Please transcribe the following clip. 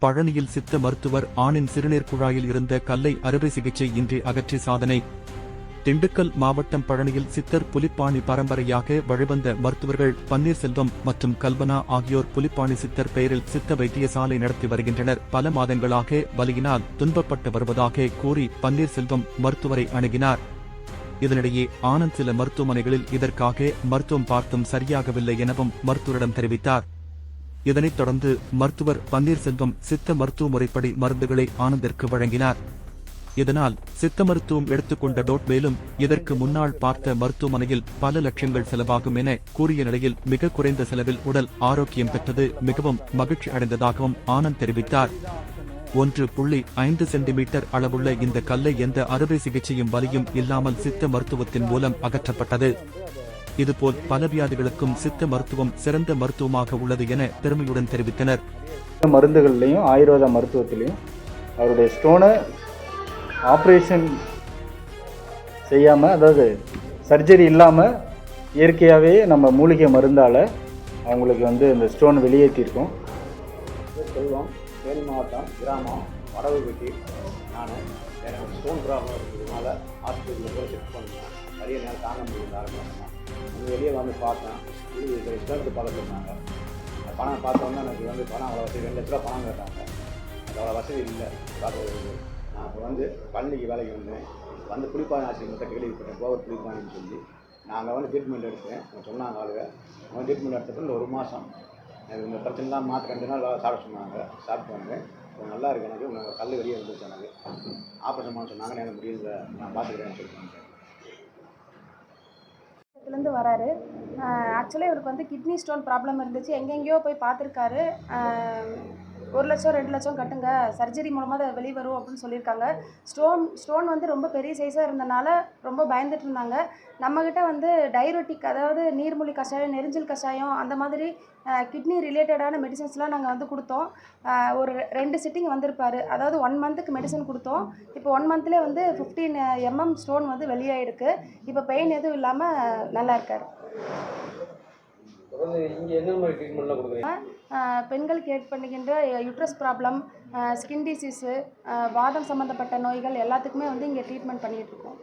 பழனியில் சித்த மருத்துவர் ஆணின் சிறுநீர் குழாயில் இருந்த கல்லை அறுவை சிகிச்சை இன்றி அகற்றி சாதனை. திண்டுக்கல் மாவட்டம் பழனியில் சித்தர் புலிப்பாணி பரம்பரையாக வழிவந்த மருத்துவர்கள் பன்னீர்செல்வம் மற்றும் கல்பனா ஆகியோர் புலிப்பாணி சித்தர் பெயரில் சித்த வைத்தியசாலை நடத்தி வருகின்றனர். பல மாதங்களாக வலியினால் துன்பப்பட்டு வருவதாக கூறி பன்னீர்செல்வம் மருத்துவரை அணுகினார். இதனிடையே ஆனந்த் சில மருத்துவமனைகளில் இதற்காக மருத்துவம் பார்த்தும் சரியாகவில்லை எனவும் மருத்துவரிடம் தெரிவித்தார். இதனைத் தொடர்ந்து மருத்துவர் பன்னீர்செல்வம் சித்த மருத்துவ முறைப்படி மருந்துகளை ஆனந்திற்கு வழங்கினார். இதனால் சித்த மருத்துவம் எடுத்துக்கொண்ட டோட் மேலும் இதற்கு முன்னால் பார்த்த மருத்துவமனையில் பல லட்சங்கள் செலவாகும் என கூறிய நிலையில் மிக குறைந்த செலவில் உடல் ஆரோக்கியம் பெற்றது. மிகவும் மகிழ்ச்சி அடைந்ததாகவும் ஆனந்த் தெரிவித்தார். ஒன்று புள்ளி ஐந்து சென்டிமீட்டர் அளவுள்ள இந்த கல்லை எந்த அறுவை சிகிச்சையும் வலியும் இல்லாமல் சித்த மருத்துவத்தின் மூலம் அகற்றப்பட்டது. இதுபோல் பல வியாதிகளுக்கும் சித்த மருத்துவம் சிறந்த மருத்துவமாக உள்ளது என பெருமையுடன் தெரிவித்தனர். மருந்துகள்லையும் ஆயுர்வேத மருத்துவத்திலையும் அவருடைய ஸ்டோனை ஆப்ரேஷன் செய்யாமல் அதாவது சர்ஜரி இல்லாமல் இயற்கையாகவே நம்ம மூலிகை மருந்தால் அவங்களுக்கு வந்து இந்த ஸ்டோன் வெளியேற்றிருக்கோம். செல்வம் தேனி மாவட்டம் கிராமம் வடவுபட்டி நான் எனக்கு ஸ்டோன் ப்ராப்ளம் இருக்கிறதுனால ஹாஸ்பிட்டலில் போய் செக் பண்ணுவேன் நிறைய நேரம் தாங்க முடியல ஆரம்பிச்சேன் வந்து வெளியே வந்து பார்த்தேன். இது ரெஸ்டாரண்ட் பார்க்க சொன்னாங்க. அந்த பணம் பார்த்தோன்னா எனக்கு வந்து பணம் அவ்வளோ வசதி ரெண்டு லட்ச ரூபா பணம் கேட்டாங்க. அது அவ்வளோ வசதி இல்லை. பார்க்கறதுக்கு நான் இப்போ வந்து பள்ளிக்கு வேலைக்கு வந்தேன். வந்து புளிப்பாணி ஆசிரியர்கிட்ட கேள்விப்பட்டேன். கோவர் புளிப்பாணின்னு சொல்லி. நாங்கள் வந்து ட்ரீட்மெண்ட் எடுத்தேன். அவன் சொன்னாங்க ஆளுங்க. அவங்க ட்ரீட்மெண்ட் எடுத்தப்போ இந்த ஒரு மாதம் எனக்கு இந்த பிரச்சனைலாம் மாற்ற ரெண்டு நாள் சாப்பிட சொன்னாங்க. சாப்பிட்டு வந்தேன். இப்போ நல்லா இருக்கு எனக்கு. உங்கள் கல் வெளியே இருந்துச்சு எனக்கு. ஆப்ரேஷன் பண்ண சொன்னாங்க. எனக்கு முடியல. நான் பார்த்துக்கிறேன்னு சொல்லிட்டு இருந்து வராரு. ஆக்சுவலாக இவருக்கு வந்து கிட்னி ஸ்டோன் ப்ராப்ளம் இருந்துச்சு. எங்கெங்கேயோ போய் பார்த்துருக்காரு. ஒரு லட்சம் ரெண்டு லட்சம் கட்டுங்க. சர்ஜரி மூலமாக அதை வெளியே வரும் அப்படின்னு சொல்லியிருக்காங்க. ஸ்டோன் ஸ்டோன் வந்து ரொம்ப பெரிய சைஸாக இருந்தனால ரொம்ப பயந்துட்டு இருந்தாங்க. நம்மக்கிட்ட வந்து டைரோட்டிக் அதாவது நீர்மூலி கஷாயம் நெரிஞ்சல் கஷாயம் அந்த மாதிரி கிட்னி ரிலேட்டடான மெடிசன்ஸ்லாம் நாங்கள் வந்து கொடுத்தோம். ஒரு ரெண்டு சிட்டிங் வந்திருப்பார். அதாவது ஒன் மந்த்துக்கு மெடிசன் கொடுத்தோம். இப்போ ஒன் மந்த்லேயே வந்து ஃபிஃப்டீன் எம்எம் ஸ்டோன் வந்து வெளியாகிருக்கு இப்போ பெயின் எதுவும் இல்லாமல் நல்லா இருக்கார். பெண்களுக்கு ஏற்படுகின்ற யூட்ரஸ் ப்ராப்ளம் ஸ்கின் டிசீஸு வாதம் சம்மந்தப்பட்ட நோய்கள் எல்லாத்துக்குமே வந்து இங்கே ட்ரீட்மெண்ட் பண்ணிகிட்ருக்கோம்